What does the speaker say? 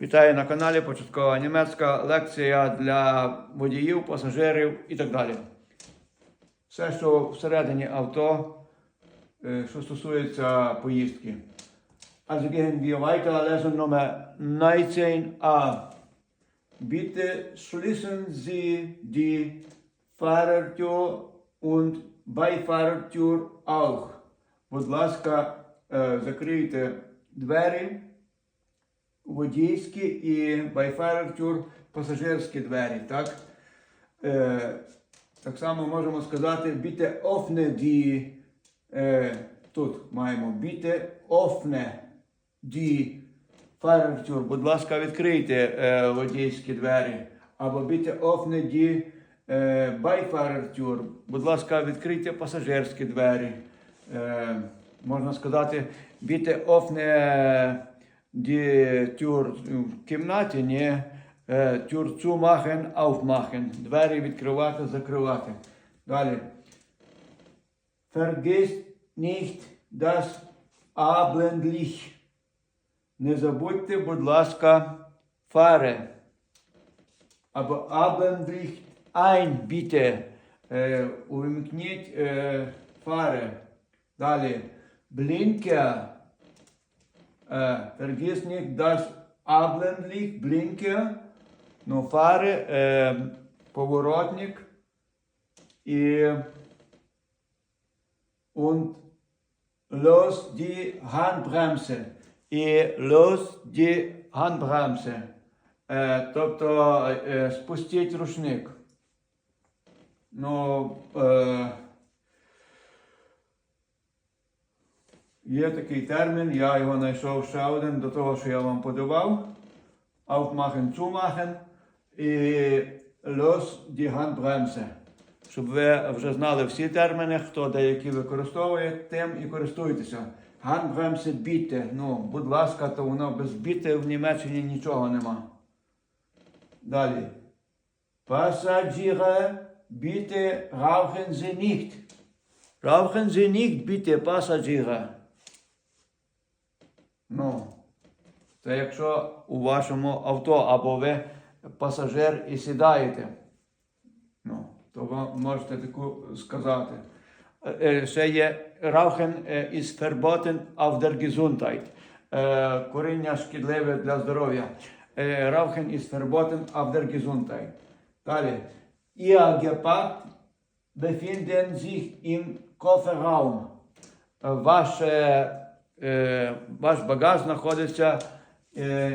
Вітаю на каналі Початкова німецька лекція для водіїв, пасажирів і так далі. Все, що всередині авто, е, що стосується поїздки. Also gehen wir weiter, Lesson Nummer 19a. Bitte schließen Sie die Fahrertür und Beifahrertür auch. Будь ласка, е, закрийте двері водійські і байферертюр пасажирські двері. Так? Е, так само можемо сказати біте офне ді. Е, тут маємо біте офне ді ферертюр. Будь ласка, відкрийте е, водійські двері. Або біте офне ді е, байферертюр. Будь ласка, відкрийте пасажирські двері. Е, можна сказати, біте офне die Tür в кімнаті, не Tür zumachen, aufmachen. Двері відкривати, закривати. Далі. Vergesst nicht das Abendlicht. Не забудьте, будь ласка, фари. Або Abendlicht ein, bitte. Е, увімкніть е, фари. Далі. Blinker. Äh, vergiss nicht das Abendlicht, Blinker, ну, фари, е, поворотник і und los die Handbremse. І los die Handbremse. Е, тобто е, спустіть рушник. Ну, е, Є такий термін, я його знайшов ще один до того, що я вам подавав. Aufmachen, zumachen і los die Handbremse. Щоб ви вже знали всі терміни, хто деякі використовує, тим і користуйтеся. Handbremse bitte. Ну, будь ласка, то воно без біти в Німеччині нічого нема. Далі. Passagiere, bitte rauchen Sie nicht. Rauchen Sie nicht, bitte, Passagiere. Ну, це якщо у вашому авто або ви пасажир і сідаєте, ну, то ви можете таку сказати. Е, е, є auf der Gesundheit. Е, Куріння шкідливе для здоров'я. Verboten auf der Gesundheit. Далі. Ihr Gepäck befinden sich im Kofferraum. Ваше, ваш багаж знаходиться е,